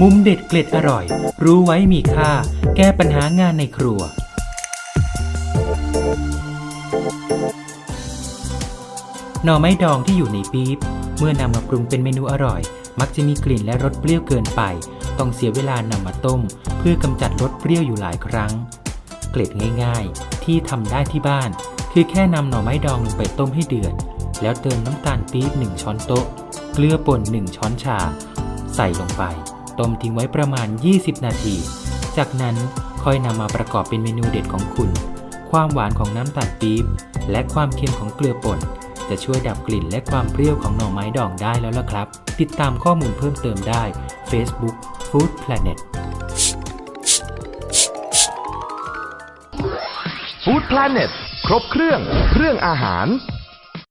มุมเด็ดเกล็ดอร่อย รู้ไว้มีค่า แก้ปัญหางานในครัว หน่อไม้ดองที่อยู่ในปี๊บ เมื่อนำมาปรุงเป็นเมนูอร่อย มักจะมีกลิ่นและรสเปรี้ยวเกินไป ต้องเสียเวลานำมาต้ม เพื่อกำจัดรสเปรี้ยวอยู่หลายครั้ง เกล็ดง่าย ๆ ที่ทำได้ที่บ้าน คือแค่นำหน่อไม้ดองลงไปต้มให้เดือด แล้วเติมน้ำตาลปี๊บ1ช้อนโต๊ะ เกลือป่น 1 ช้อนชา ใส่ลงไป ต้มทิ้งไว้ประมาณ 20 นาที จากนั้นค่อยนำมาประกอบเป็นเมนูเด็ดของคุณ ความหวานของน้ำตาลปี๊บและความเค็มของเกลือป่น จะช่วยดับกลิ่นและความเปรี้ยวของหน่อไม้ดองได้แล้วล่ะครับ ติดตามข้อมูลเพิ่มเติมได้ Facebook Food Planet ฟู้ดแพลเน็ต ครบเครื่อง เรื่องอาหาร